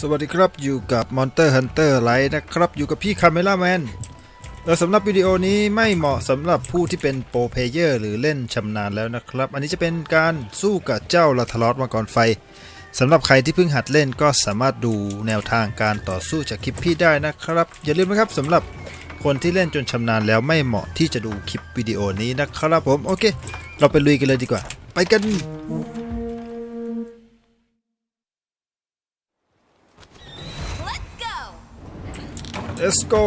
สวัสดีครับอยู่กับ Monster Hunter Lite นะครับ อยู่กับพี่คาเมล่าแมนแล้วสำหรับวิดีโอนี้ไม่เหมาะสำหรับผู้ที่เป็นโปรเพเยอร์หรือเล่นชำนาญแล้วนะครับ อันนี้จะเป็นการสู้กับเจ้าลาทลอสมาก่อนไฟสำหรับใครที่เพิ่งหัดเล่นก็สามารถดูแนวทางการต่อสู้จากคลิปพี่ได้นะครับ อย่าลืมนะครับสำหรับ คนที่เล่นจนชำนาญแล้วไม่เหมาะที่จะดูคลิปวิดีโอนี้นะครับผมโอเค เราไปลุยกันเลยดีกว่า ไปกัน Let's go! Let's go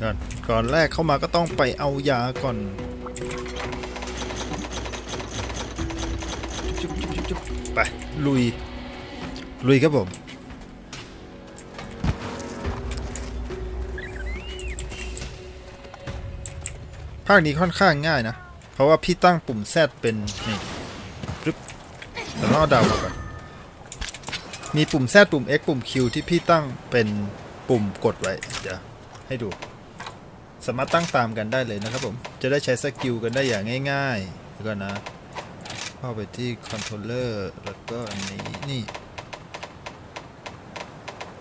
ก่อนก่อนแรกเข้ามาก็ต้องไปเอายาก่อนจุ๊บจุ๊บจุ๊บจุ๊บไปลุยลุยครับผม ภาคนี้ค่อนข้างง่ายนะ เพราะว่าพี่ตั้งปุ่ม Z เป็นนี่ปึ๊บแต่ต้องเอาดาวมาก่อนมีปุ่ม Z ปุ่ม X ปุ่ม Q ที่พี่ตั้งเป็นปุ่มกดไว้ เดี๋ยวให้ดู สามารถตั้งตามกันได้เลยนะครับผม จะได้ใช้สกิลกันได้อย่างง่ายๆแล้วก็นะ เข้าไปที่คอนโทรลเลอร์แล้วก็อันนี้นี่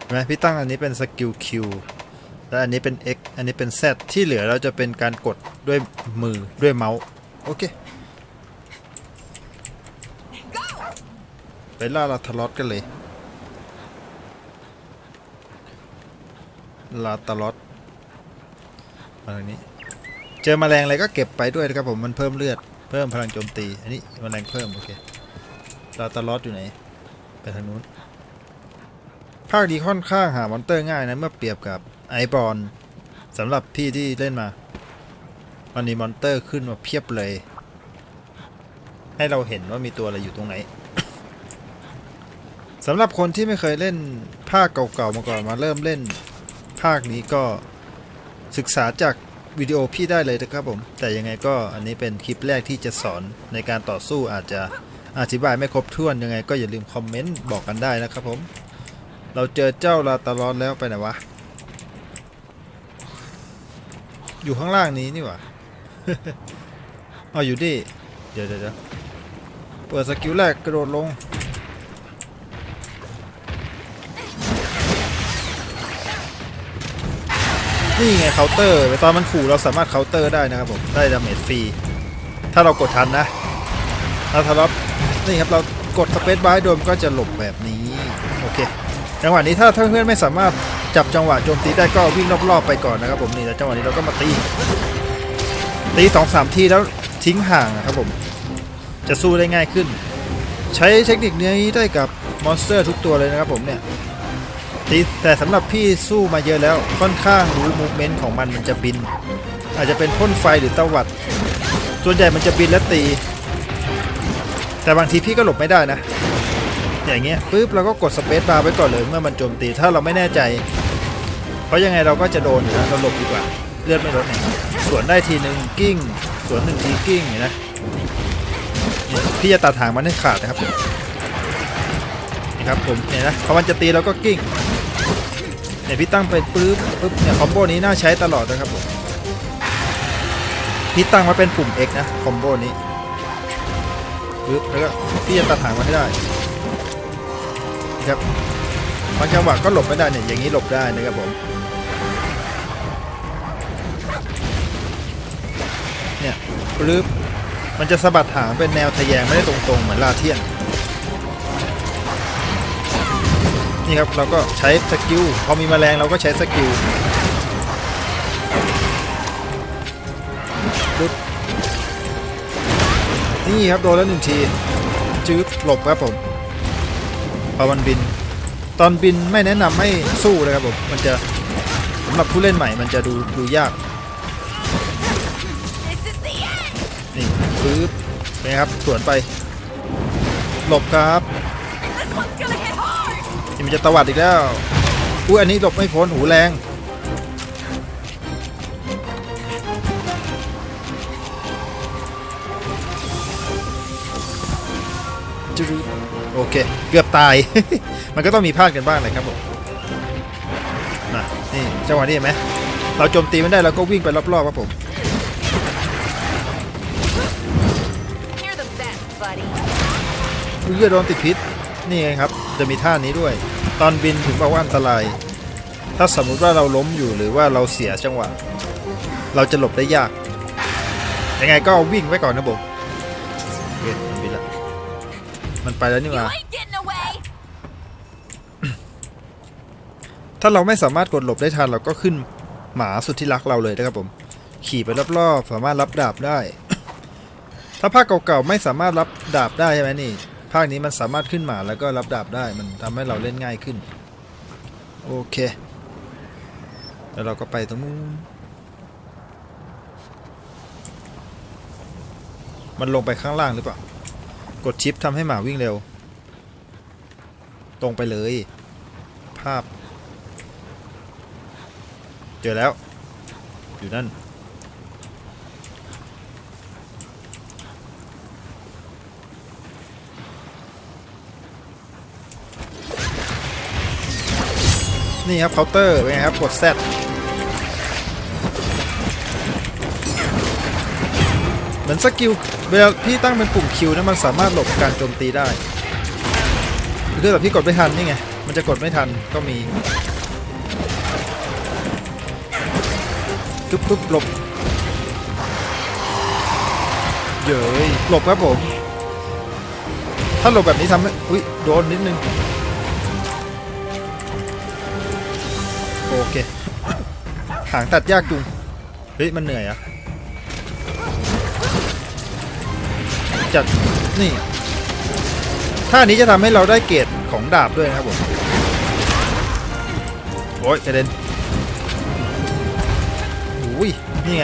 เห็นไหมพี่ตั้งอันนี้เป็นสกิล Q และอันนี้เป็น X อันนี้เป็น Z ที่เหลือเราจะเป็นการกดด้วยมือด้วยเมาส์โอเคไปล่าลาทลอสกันเลยลาตลอดมาทางนี้ เจอแมลงอะไรก็เก็บไปด้วยนะครับผมมันเพิ่มเลือดเพิ่มพลังโจมตี อันนี้แมลงเพิ่ม โอเคลาตลอดอยู่ไหน ไปทางนู้นภาคดีค่อนข้างหามอนเตอร์ง่ายนะ เมื่อเปรียบกับ ไอบอลสำหรับพี่ที่เล่นมาวันนี้มอนเตอร์ขึ้นมาเพียบเลย ให้เราเห็นว่ามีตัวอะไรอยู่ตรงไหนสำหรับคนที่ไม่เคยเล่นภาคเก่าๆมาก่อนมาเริ่มเล่นภาคนี้ก็ศึกษาจากวิดีโอพี่ได้เลยนะครับผม แต่ยังไงก็อันนี้เป็นคลิปแรกที่จะสอนในการต่อสู้อาจจะอธิบายไม่ครบถ้วนยังไงก็อย่าลืมคอมเมนต์บอกกันได้นะครับผม เราเจอเจ้าลาตาลอนแล้วไปไหนวะ อยู่ข้างล่างนี้นี่หว่าเอาอยู่ดิเดี๋ยวเดี๋ยวเดี๋ยวเปิดสกิลแรกกระโดดลง นี่ไงเคาน์เตอร์ตอนมันขู่เราสามารถเคาน์เตอร์ได้นะครับผม ได้ดาเมจฟรี ถ้าเรากดทันนะถ้าทะเลาะนี่ครับเรากดสเปซบาร์โดมก็จะหลบแบบนี้ โอเคจังหวะนี้ถ้าเพื่อนๆไม่สามารถ จับจังหวะโจมตีได้ก็วิ่งรอบๆไปก่อนนะครับผมนี่แล้วจังหวะนี้เราก็มาตีตีสองสามทีแล้วทิ้งห่างนะครับผม จะสู้ได้ง่ายขึ้น ใช้เทคนิคนี้ได้กับมอนสเตอร์ทุกตัวเลยนะครับผมเนี่ยตีแต่สำหรับพี่สู้มาเยอะแล้วค่อนข้างรู้มูฟเมนต์ของมันมันจะบิน อาจจะเป็นพ่นไฟหรือตวัด ส่วนใหญ่มันจะบินและตี แต่บางทีพี่ก็หลบไม่ได้นะ อย่างเงี้ยปุ๊บเราก็กดสเปซบาร์ไว้ก่อนเลยเมื่อมันโจมตีถ้าเราไม่แน่ใจ ราะยังไงเราก็จะโดนอยู่นะเราหลบดีกว่า เลือดไม่ลดเนี่ยสวนได้ทีหนึ่งกิ้ง สวนหนึ่งทีกิ้งอย่างนี้นะนี่พี่จะตัดหางมันให้ขาดนะครับนี่ครับผมเนี่ยนะพอมันจะตีเราก็กิ้งเนี่ยพี่ตั้งไปปุ๊บปุ๊บเนี่ยคอมโบนี้น่าใช้ตลอดนะครับผมพี่ตั้งมาเป็นปุ่ม X นะคอมโบนี้ปึ๊บแล้วก็พี่จะตัดหางมันให้ได้นี่ครับบางจังหวะก็หลบไม่ได้เนี่ยอย่างนี้หลบได้นะครับผม เนี่ยปึ๊บมันจะสะบัดหางเป็นแนวทะแยงไม่ได้ตรงๆ เหมือนลาเทียน นี่ครับเราก็ใช้สกิลพอมีแมลงเราก็ใช้สกิลปึ๊บนี่ครับโดนแล้วหนึ่งทีจืบหลบครับผมพอมันบิน ตอนบินไม่แนะนำให้สู้เลยครับผม มันจะสำหรับผู้เล่นใหม่มันจะดูดูยาก นี่ปึ๊บเป็นไงครับสวนไป หลบครับนี่มันจะตวัดอีกแล้วอุ้ยอันนี้หลบไม่พ้นหูแรงจุดโอเค เกือบตาย มันก็ต้องมีพลาดกันบ้างเลยครับผมนะนี่จังหวะนี้เห็นไหมเราโจมตีไม่ได้เราก็วิ่งไปรอบๆครับผม อดโดนติดพิษนี่ไงครับ จะมีท่านี้ด้วย ตอนบินถึงบอกว่าอันตราย ถ้าสมมุติว่าเราล้มอยู่หรือว่าเราเสียจังหวะ เราจะหลบได้ยาก ยังไงก็วิ่งไว้ก่อนนะผมโอเคมันบินละมันไปแล้วนี่ว่าถ้าเราไม่สามารถกดหลบได้ทันเราก็ขึ้นหมาสุดที่รักเราเลยนะครับผม ขี่ไปรอบๆสามารถรับดาบได้ ถ้าภาคเก่าๆไม่สามารถรับดาบได้ใช่ไหมนี่ ภาคนี้มันสามารถขึ้นหมาแล้วก็รับดาบได้มันทำให้เราเล่นง่ายขึ้น โอเค แล้วเราก็ไปตรงนู้นมันลงไปข้างล่างหรือเปล่า กดชิปทำให้หมาวิ่งเร็ว ตรงไปเลย ภาพ เจอแล้ว อยู่นั่น นี่ครับเคาน์เตอร์เป็นไงครับกด Z เหมือนสกิลเวลาพี่ตั้งเป็นปุ่มคิวนะมันสามารถหลบการโจมตีได้คือแบบพี่กดไม่ทันนี่ไง มันจะกดไม่ทันก็มีปุ๊บปุ๊บหลบเย้ยหลบครับผม ถ้าหลบแบบนี้ทำให้อุ้ยโดนนิดนึง อเคหางตัดยากจุงเฮ้ยมันเหนื่อยอะจัดนี่ท่านี้จะทำให้เราได้เกรดของดาบด้วยนะครับผมโอ้ยกระเด็นอุ้ยนี่ไง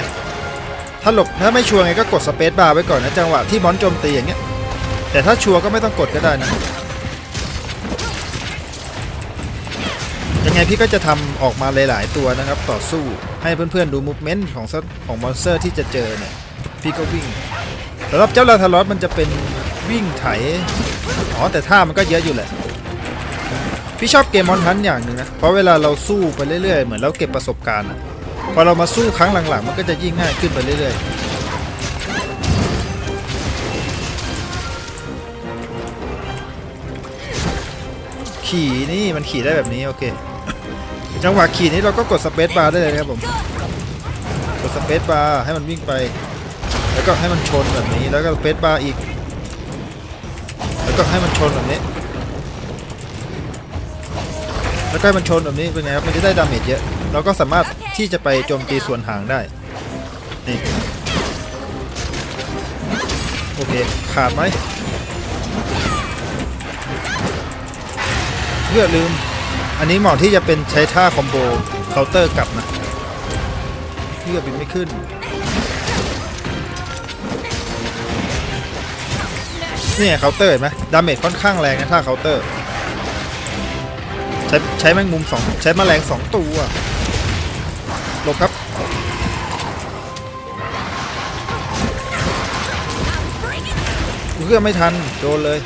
ถ้าหลบถ้าไม่ชัวร์ไงก็กดสเปซบาร์ไว้ก่อนนะจังหวะที่บอลโจมตีอย่างเงี้ยแต่ถ้าชัวร์ก็ไม่ต้องกดก็ได้นะ ไงพี่ก็จะทำออกมาหลาย ๆ ตัวนะครับ ต่อสู้ให้เพื่อน ๆ ดูมูฟเมนต์ของซัของมอนสเตอร์ที่จะเจอเนี่ย พี่ก็วิ่งสำหรับเจ้าลาทารอสมันจะเป็นวิ่งไถ อ๋อ แต่ท่ามันก็เยอะอยู่แหละ พี่ชอบเกมมอนทันอย่างหนึ่งนะ เพราะเวลาเราสู้ไปเรื่อย ๆ เหมือนเราเก็บประสบการณ์อะพอเรามาสู้ครั้งหลัง ๆ มันก็จะยิ่งง่ายขึ้นไปเรื่อย ๆขี่นี่มันขี่ได้แบบนี้ โอเค จังหวะขี่นี้เราก็กดสเปซบาร์ได้เลยครับผม กดสเปซบาร์ให้มันวิ่งไป แล้วก็ให้มันชนแบบนี้ แล้วก็สเปซบาร์อีก แล้วก็ให้มันชนแบบนี้ แล้วก็ให้มันชนแบบนี้เป็นไงครับ มันจะได้ดาเมจเยอะ เราก็สามารถที่จะไปโจมตีส่วนหางได้ นี่ โอเค ขาดไหมเลือดลืม อันนี้เหมาะที่จะเป็นใช้ท่าคอมโบเคาน์เตอร์กลับนะเลือดบินไม่ขึ้น นี่ไงเคาน์เตอร์เห็นไหมดาเมจค่อนข้างแรงนะท่าเคาน์เตอร์ ใช้ใช้แมงมุมสองใช้แมลงสองตัวหลบครับเพื่อไม่ทันโดนเลย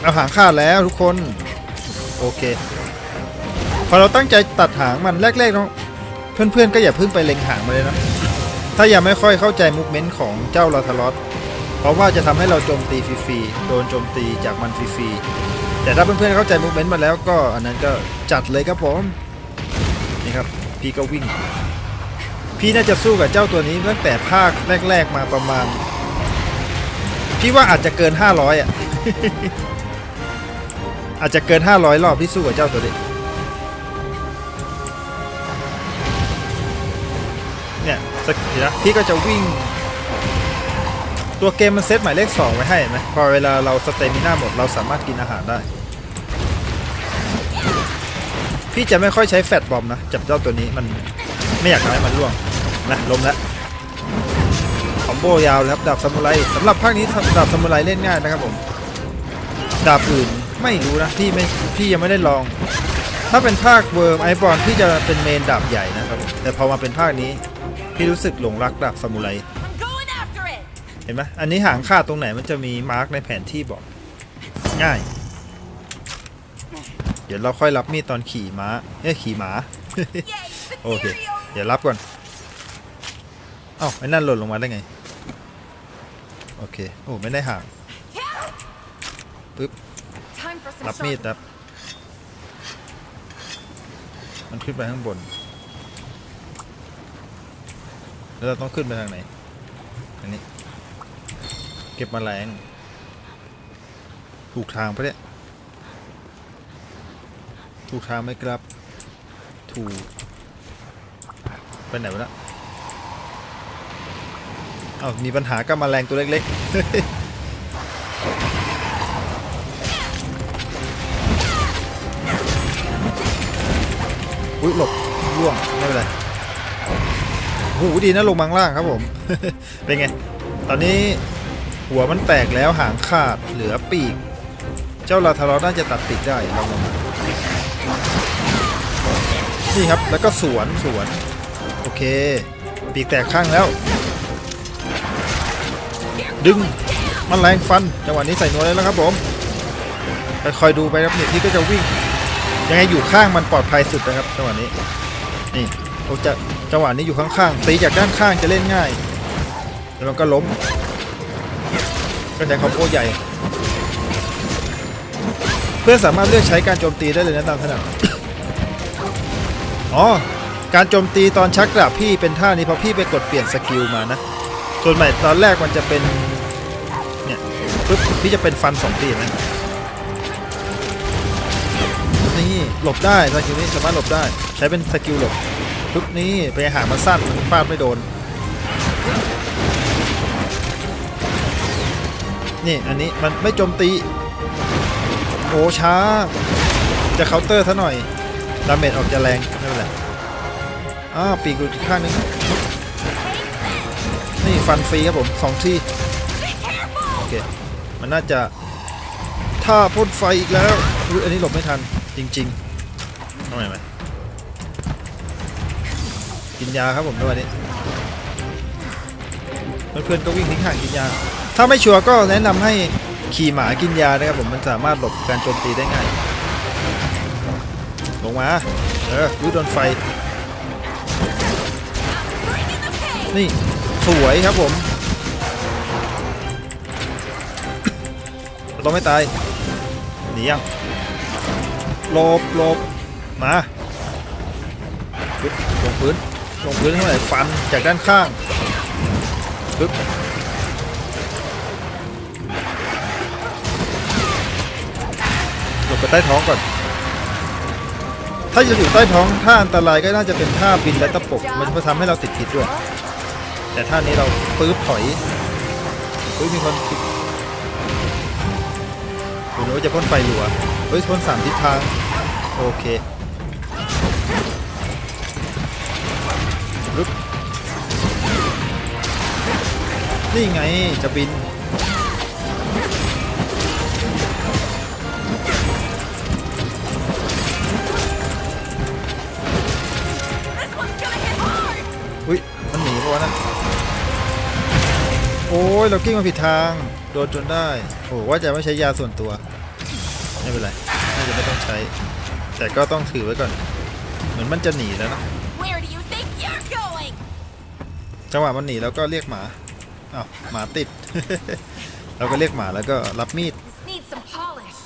เอาหางขาดแล้วทุกคน โอเค พอเราตั้งใจตัดหางมันแรกๆเนาะเพื่อนๆก็อย่าเพิ่งไปเล็งหางมาเลยนะ ถ้ายังไม่ค่อยเข้าใจมูฟเมนต์ของเจ้าลาทารอสเพราะว่าจะทำให้เราโจมตีฟรีๆโดนโจมตีจากมันฟรีๆแต่ถ้าเพื่อนๆเข้าใจมูฟเมนต์มาแล้วก็อันนั้นก็จัดเลยครับผมนี่ครับพี่ก็วิ่ง พี่น่าจะสู้กับเจ้าตัวนี้ตั้งแต่ภาคแรก ๆมาประมาณพี่ว่าอาจจะเกิน 500 อะ อาจจะเกิน 500 รอบที่สู้กับเจ้าตัวนี้ สักทีนะพี่ก็จะวิ่ง ตัวเกมมันเซตหมายเลข 2 ไว้ให้นไหมพอเวลาเราสเตมิน่าหมดเราสามารถกินอาหารได้ พี่จะไม่ค่อยใช้แฟตบอมนะ จับเจ้าตัวนี้มันไม่อยากทำให้มันร่วงนะล้มแล้วคอมโบยาวเลยครับดาบซามูไรสำหรับภาคนี้ดาบซามูไรเล่นง่ายนะครับผมดาบอื่นไม่รู้นะพี่ไม่พี่ยังไม่ได้ลอง ถ้าเป็นภาคเวิร์มไอบอลพี่จะเป็นเมนดาบใหญ่นะครับ แต่พอมาเป็นภาคนี้ พี่รู้สึกหลงรักดาบซามูไรเห็นไหมอันนี้หางขาดตรงไหนมันจะมีมาร์กในแผนที่บอก ง่าย เดี๋ยวเราค่อยรับมีดตอนขี่ม้าเอ้ขี่หมา Yay, Okay. Ethereal ดี๋ยวรับก่อนเอ้าไอ้นั่นหล่นลงมาได้ไง โอเค โอ้ไม่ได้ห่างปึ๊บรับมีดครับมันขึ้นไปข้างบน แล้วเราต้องขึ้นไปทางไหน อันนี้ เก็บมาแมลงถูกทางปะเนี่ย ถูกทางไหมครับ ถูก ไปไหนวะเนะเอ้ามีปัญหากับแมลงตัวเล็กๆอุ้ยหลบร่วงไม่เป็นไร หดีนะลงมางล่างครับผม เป็นไง ตอนนี้หัวมันแตกแล้วหางขาดเหลือปีก เจ้าลาทารอน่าจะตัดปีกได้ลองลงมานี่ครับแล้วก็สวนสวน โอเค ปีกแตกข้างแล้ว ดึงมันแรงฟันจังหวะนี้ใส่นัวเลยแล้วครับผมคอยๆดูไปครับเนี่ยพี่ก็จะวิ่งยังไงอยู่ข้างมันปลอดภัยสุดนะครับจังหวะนี้นี่โอ้จะ จังหวะนี้อยู่ข้างๆตีจากด้านข้างจะเล่นง่าย แล้วมันก็ล้มก็ใช้คอมโบใหญ่ เพื่อนสามารถเลือกใช้การโจมตีได้เลยนะตามถนัดอ๋อ การโจมตีตอนชักดาบพี่เป็นท่านี้เพราะพี่ไปกดเปลี่ยนสกิลมานะ ส่วนใหม่ตอนแรกมันจะเป็นเนี่ยปึ๊บพี่จะเป็นฟันสองทีนะนี่หลบได้สกิลนี้สามารถหลบได้ ใช้เป็นสกิลหลบ ปึ๊บนี่ไปหามันสั้นมันฟาดไม่โดน นี่อันนี้มันไม่โจมตี โอ้ช้า จะเคาน์เตอร์ซะหน่อย ดาเมจออกจะแรงไม่เป็นไรอ้าปีกหลุดอีกข้างหนึงนี่ฟันฟรีครับผมสองที่โอเคมันน่าจะท่าพ่นไฟอีกแล้วอันนี้หลบไม่ทันจริงๆทำไมไหม กินยาครับผมด้วยวันนี้เพื่อนๆก็วิ่งทิ้งห่างกินยา ถ้าไม่ชัวร์ก็แนะนำให้ขี่หมากินยานะครับผมมันสามารถหลบการโจมตีได้ง่ายลงมาเออรู้โดนไฟ นี่สวยครับผมต้องไม่ตายหนียังหลบหลบมาลงพื้น ลงพื้นเท่าไหร่ฟันจากด้านข้างปึ๊บลบไปใต้ท้องก่อน ถ้าจะอยู่ใต้ท้องท่าอันตรายก็น่าจะเป็นท่าบินและตะปบมันจะทำให้เราติดผิดด้วย แต่ท่านี้เราปื๊บถอยเฮ้ยมีคนติดคุณนึกว่าจะพ่นไฟอยู่อะเฮ้ยพ่นสามทิศทาง โอเค นี่ไงจะบิน This one's gonna hit hard! อุ้ยมันหนีเพราะว่านะโอ้ยเรากิ้งมาผิดทาง โดนจนได้ โอ้ว่าจะไม่ใช้ยาส่วนตัว ไม่เป็นไร น่าจะไม่ต้องใช้ แต่ก็ต้องถือไว้ก่อน เหมือนมันจะหนีแล้วนะ Where do you think you're going? จังหวะมันหนีแล้วก็เรียกหมา อ้าวหมาติด เราก็เรียกหมาแล้วก็รับมีด This needs some polish.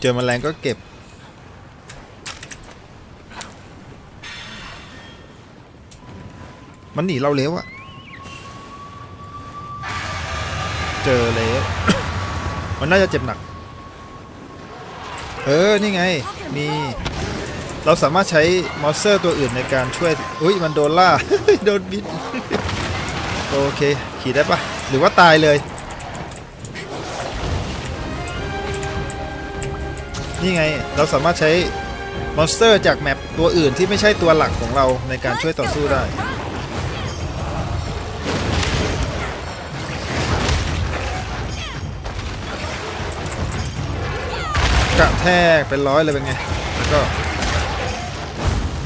เจอแมลงก็เก็บ มันหนีเราเร็วอะเจอแล้วมันน่าจะเจ็บหนัก เออ นี่ไง มี เราสามารถใช้มอสเตอร์ตัวอื่นในการช่วยอุ้ยมันโดนล่า โดนบิด โอเคขี่ได้ปะหรือว่าตายเลย นี่ไงเราสามารถใช้มอนสเตอร์จากแมปตัวอื่นที่ไม่ใช่ตัวหลักของเราในการช่วยต่อสู้ได้กระแทกเป็นร้อยเลยเป็นไง แล้วก็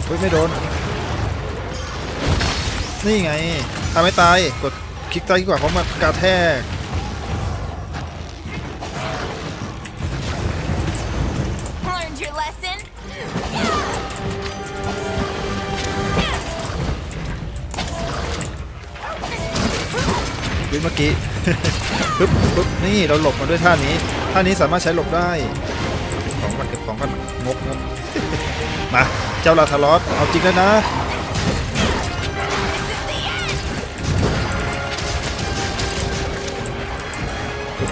เฮ้ยไม่โดน นี่ไงทำไม่ตาย กดคลิกซ้ายดีกว่าเพราะมันกระแทกวิเมื่อกี้ ปึ๊บปึ๊บนี่เราหลบมาด้วยท่านี้ ท่านี้สามารถใช้หลบได้ ของมันเก็บของกันงกนะ มา เจ้าลาทารอสเอาจริงแล้วนะ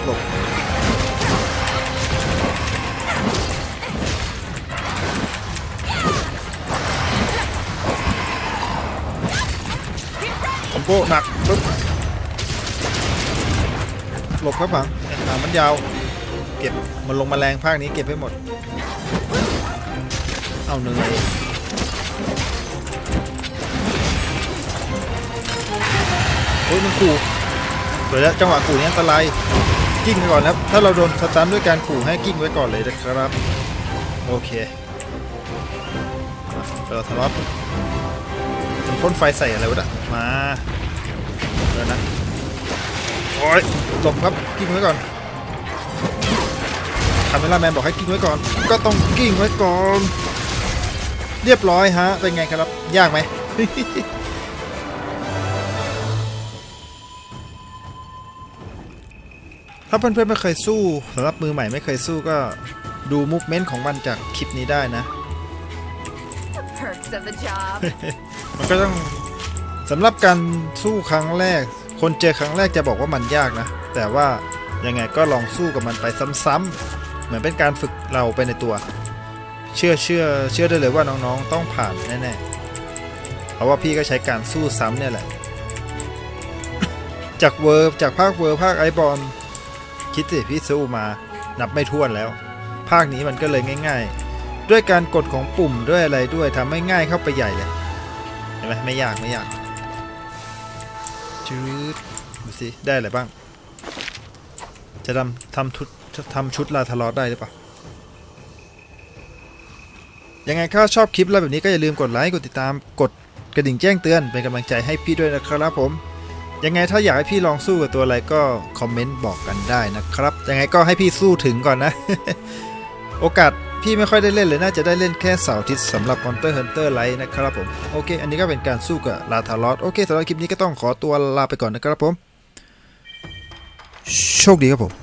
หลบคอมโบหนักปึ๊บหลบครับหวังหางมันยาว เก็บมันลงมาแรงภาคนี้เก็บให้หมด เอาเหนื่อ ยโอ้ยมันขู่เดี๋ยวแล้วจังหวะขู่นี้อันตรายกิ้งไปก่อนนะครับ ถ้าเราโดนสตันด้วยการขู่ให้กิ้งไว้ก่อนเลยนะครับ โอเคเราทะเลาะมันพ่นไฟใส่อะไรวะน่ะมาเดี๋ยวนะโอ้ยหลบครับกิ้งไว้ก่อนคาเมล่าแมนบอกให้กิ้งไว้ก่อน ก็ต้องกิ้งไว้ก่อน เรียบร้อยฮะ เป็นไงครับ ยากไหม ถ้าเพื่อนๆไม่เคยสู้สำหรับมือใหม่ไม่เคยสู้ก็ดูมูฟเมนต์ของมันจากคลิปนี้ได้นะ The perks of the job. มันก็ต้องสำหรับการสู้ครั้งแรก คนเจอครั้งแรกจะบอกว่ามันยากนะ แต่ว่ายังไงก็ลองสู้กับมันไปซ้ำๆเหมือนเป็นการฝึกเราไปในตัว เชื่อเชื่อเชื่อได้เลยว่าน้องๆต้องผ่านแน่ๆเพราะว่าพี่ก็ใช้การสู้ซ้ำเนี่ยแหละ จากเวิร์จากภาคเวิร์ภาคไอบอล คิดสิพี่สู้มานับไม่ถ้วนแล้ว ภาคนี้มันก็เลยง่าย ๆ ด้วยการกดของปุ่มด้วยอะไรด้วยทำให้ง่ายเข้าไปใหญ่เลยเห็นไหมไม่ยากไม่ยากจืดดูสิได้อะไรบ้าง จะทำทำชุดทำชุดลาทารอสได้หรือเปล่ายังไงถ้าชอบคลิปอะไรแบบนี้ก็อย่าลืมกดไลค์กดติดตามกดกระดิ่งแจ้งเตือนเป็นกำลังใจให้พี่ด้วยนะครับผม ยังไงถ้าอยากให้พี่ลองสู้กับตัวอะไรก็คอมเมนต์บอกกันได้นะครับ ยังไงก็ให้พี่สู้ถึงก่อนนะ โอกาสพี่ไม่ค่อยได้เล่นเลยน่าจะได้เล่นแค่เสาร์อาทิตย์สำหรับ Monster Hunter Lite นะครับผม โอเค อันนี้ก็เป็นการสู้กับลาทารอสโอเคสำหรับคลิปนี้ก็ต้องขอตัวลาไปก่อนนะครับผม โชคดีครับผม